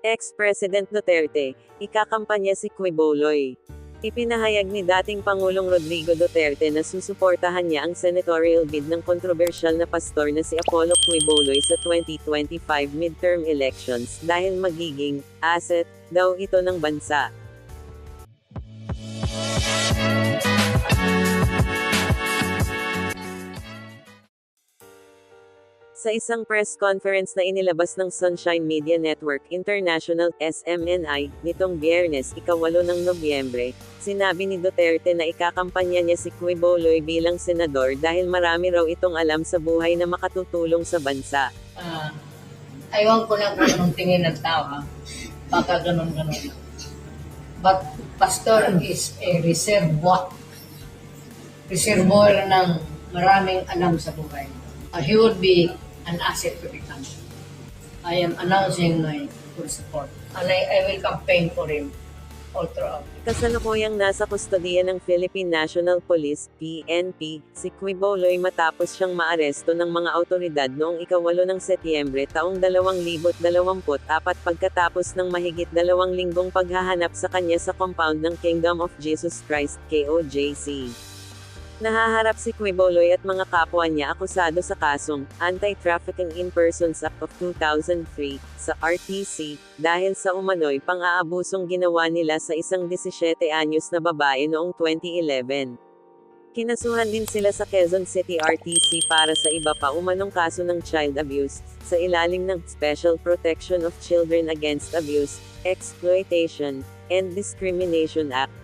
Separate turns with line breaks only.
Ex-President Duterte, ikakampanya si Quiboloy. Ipinahayag ni dating Pangulong Rodrigo Duterte na susuportahan niya ang senatorial bid ng kontrobersyal na pastor na si Apollo Quiboloy sa 2025 midterm elections dahil magiging asset daw ito ng bansa. Sa isang press conference na inilabas ng Sunshine Media Network International SMNI nitong Biyernes, ikawalo ng Nobyembre, sinabi ni Duterte na ikakampanya niya si Quiboloy bilang senador dahil marami raw itong alam sa buhay na makatutulong sa bansa.
Ah, aywan ko na kung anong tingin ng tao? Baka ganun-ganun. But pastor is a reservoir. Reservoir ng maraming alam sa buhay. Uh, he would be an asset to the country. I am announcing my full support. And I, I will campaign for him all throughout.
Kasalukuyang nasa kustodiya ng Philippine National Police, PNP, si Quiboloy matapos siyang maaresto ng mga autoridad noong ikawalo ng Setyembre taong 2024 pagkatapos ng mahigit dalawang linggong paghahanap sa kanya sa compound ng Kingdom of Jesus Christ, KOJC. Nahaharap si Quiboloy at mga kapwa niya akusado sa kasong Anti-Trafficking in Persons Act of 2003 sa RTC dahil sa umano'y pang-aabusong ginawa nila sa isang 17 anyos na babae noong 2011. Kinasuhan din sila sa Quezon City RTC para sa iba pa umanong kaso ng child abuse, sa ilalim ng Special Protection of Children Against Abuse, Exploitation, and Discrimination Act